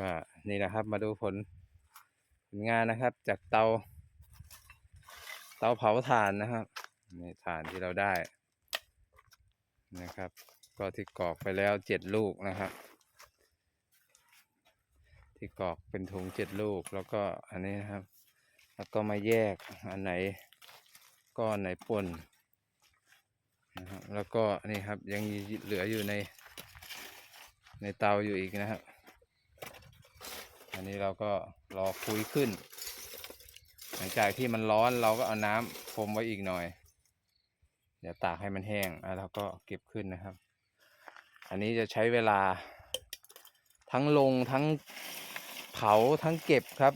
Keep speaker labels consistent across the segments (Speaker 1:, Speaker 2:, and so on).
Speaker 1: ก็นี่นะครับมาดูผลผลงานนะครับ จากเตา เตาเผาถ่านนะครับนี่ถ่านที่เราได้นะครับ ก็ที่กรอกไปแล้วเจ็ดลูกนะครับ ที่กรอกเป็นถุงเจ็ดลูกแล้วก็อันนี้นะครับ แล้วก็มาแยกอันไหนก้อนไหนป่นนะครับแล้วก็นี่ครับยังเหลืออยู่ในในเตาอยู่อีกนะครับ อันนี้เราก็รอคุยขึ้น หลังจากที่มันร้อนเราก็เอาน้ำพรมไว้อีกหน่อย เดี๋ยวตากให้มันแห้งแล้วเราก็เก็บขึ้นนะครับ อันนี้จะใช้เวลาทั้งลงทั้งเผาทั้งเก็บครับ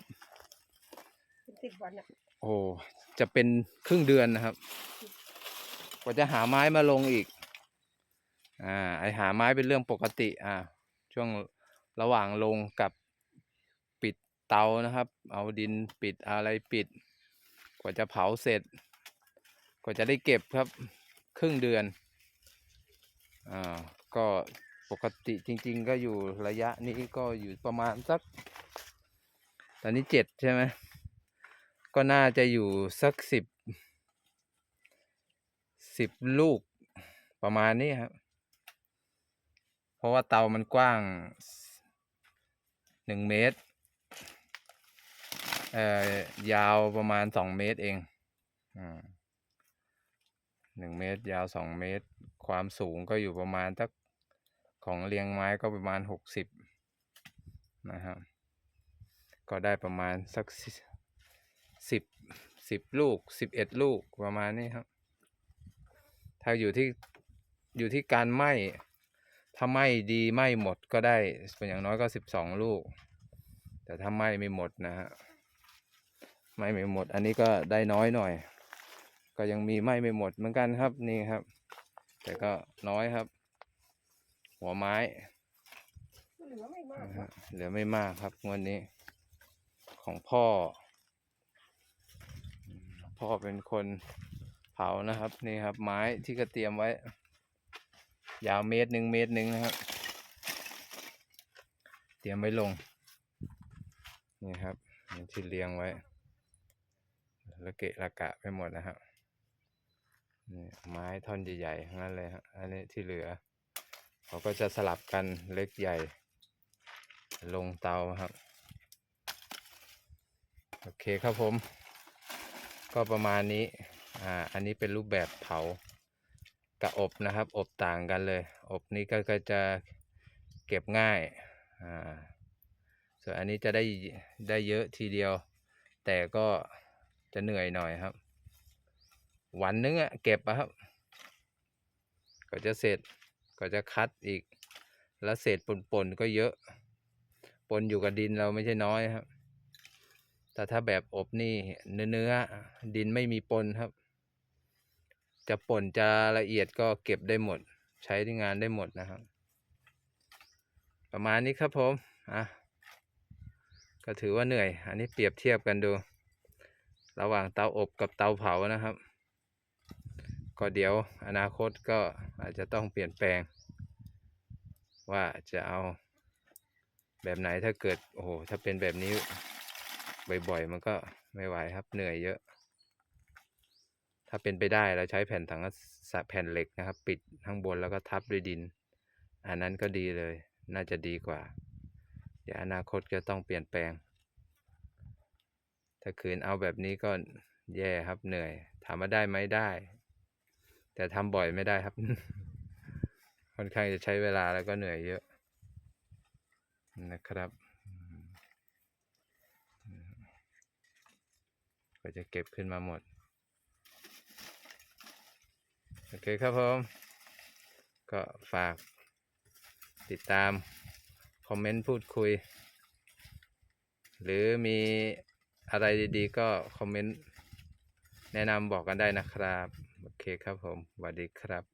Speaker 2: เป็นสิบวันอะ
Speaker 1: โอ้จะเป็นครึ่งเดือนนะครับ กว่าจะหาไม้มาลงอีก อ่า ไอหาไม้เป็นเรื่องปกติ อ่า ช่วงระหว่างลงกับปิดเตานะครับ เอาดินปิดอะไรปิด กว่าจะเผาเสร็จ กว่าจะได้เก็บครับ ครึ่งเดือน อ่า ก็ปกติจริง ๆ ก็อยู่ระยะนี้ก็อยู่ประมาณสัก ตอนนี้เจ็ดใช่ไหม ก็น่าจะอยู่สักสิบสิบลูกประมาณนี้ครับ เพราะว่าเตามันกว้างหนึ่งเมตร เอ่อยาวประมาณสองเมตรเองอ่าหนึ่งเมตร ยาวสองเมตร ความสูงก็อยู่ประมาณสักของเรียงไม้ก็ประมาณหกสิบนะครับ ก็ได้ประมาณสักสิบสิบลูกสิบเอ็ดลูกประมาณนี้ครับ ถ้าอยู่ที่อยู่ที่การไหม้ถ้าไหม้ดีไหม้หมดก็ได้เป็นอย่างน้อยก็สิบสองลูก แต่ถ้าไหม้ไม่หมดนะฮะ ไหม้ไม่หมด อันนี้ก็ได้น้อยหน่อย ก็ยังมีไหม้ไม่หมดเหมือนกันครับนี่ครับ แต่ก็น้อยครับ หัวไม้
Speaker 2: เหลือไม่มาก
Speaker 1: นะ
Speaker 2: หรอ
Speaker 1: ฮะ
Speaker 2: ก
Speaker 1: เหลือไม่มากครับงวดนี้ ของพ่ออืมพ่อเป็นคนเผานะครับ นี่ครับ ไม้ที่ก็เตรียมไว้ ยาวเมตรหนึ่งเมตรหนึ่งนะครับ เตรียมไว้ลง นี่ครับนี่ที่เรียงไว้แล้วเกะระกะไปหมดนะครับนี่ไม้ท่อนใหญ่ๆทั้งนั้นเลยครับอันนี้ที่เหลือเขาก็จะสลับกันเล็กใหญ่ ลงเตาครับ โอเคครับผม ก็ประมาณนี้อ่าอันนี้เป็นรูปแบบเผากับอบนะครับ อบต่างกันเลย อบนี้ก็ก็จะเก็บง่ายอ่าส่วนอันนี้จะได้ได้เยอะทีเดียว แต่ก็ จะเหนื่อยหน่อยครับ วันนึงอะเก็บอะครับ ก็จะเสร็จก็จะคัดอีก แล้วเศษปนๆก็เยอะ ปนอยู่กับดินเราไม่ใช่น้อยครับ แต่ถ้าแบบอบนี่เนื้อๆดินไม่มีปนครับ จะปนจะละเอียดก็เก็บได้หมด ใช้ที่งานได้หมดนะครับ ประมาณนี้ครับผม อะ ก็ถือว่าเหนื่อย อันนี้เปรียบเทียบกันดู ระหว่างเตาอบกับเตาเผานะครับ ก็เดี๋ยวอนาคตก็อาจจะต้องเปลี่ยนแปลง ว่าจะเอาแบบไหนถ้าเกิดโอ้โหถ้าเป็นแบบนี้บ่อยๆ มันก็ไม่ไหวครับเหนื่อยเยอะ ถ้าเป็นไปได้เราใช้แผ่นถังสะแผ่นเหล็กนะครับ ปิดข้างบนแล้วก็ทับด้วยดิน อันนั้นก็ดีเลย น่าจะดีกว่า เดี๋ยวอนาคตจะต้องเปลี่ยนแปลง ถ้าคืนเอาแบบนี้ก็แย่ครับเหนื่อย ถามว่าได้ไหมได้ แต่ทำบ่อยไม่ได้ครับ ค่อนข้างจะใช้เวลาแล้วก็เหนื่อยเยอะ นะครับก็จะเก็บขึ้นมาหมด โอเคครับผม ก็ฝากติดตาม คอมเมนต์พูดคุย หรือมี อะไรดีๆ ก็คอมเมนต์แนะนำบอกกันได้นะครับ โอเคครับผมสวัสดีครับ